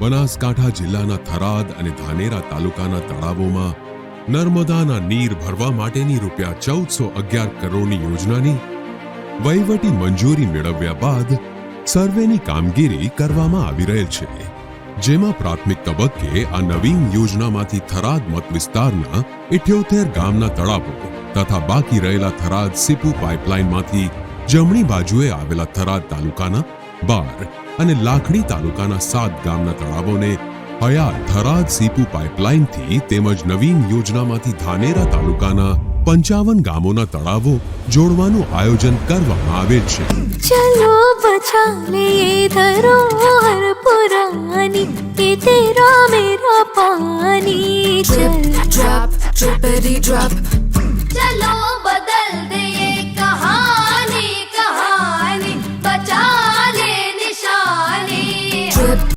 બનાસકાંઠા જિલ્લાના થરાદ અને ધાનેરા તાલુકાના તળાવોમાં નર્મદાના નીર ભરવા માટેની રૂપિયા ચૌદસો અગિયાર કરોડની યોજનાની વહીવટી મંજૂરી મેળવ્યા બાદ સર્વેની કામગીરી કરવામાં આવી રહેલ છે, જેમાં પ્રાથમિક તબક્કે આ નવીન યોજનામાંથી થરાદ મત વિસ્તારના ઇઠ્યોતેર ગામના તળાવો તથા બાકી રહેલા થરાદ સીપુ પાઇપલાઇનમાંથી જમણી બાજુએ આવેલા થરાદ તાલુકાના બાર અને લાખણી તાલુકાના સાત ગામના તળાવોને હયાત થરાદ સીપુ પાઇપલાઇનથી તેમજ નવીન યોજનામાંથી ધાનેરા તાલુકાના પંચાવન ગામોના તળાવો જોડવાનું આયોજન કરવામાં આવે છે. ચલો બચા લે ધરોહર પુરાની કે તેરા મેરા પાની. Drop drop ડ્રોપરી drop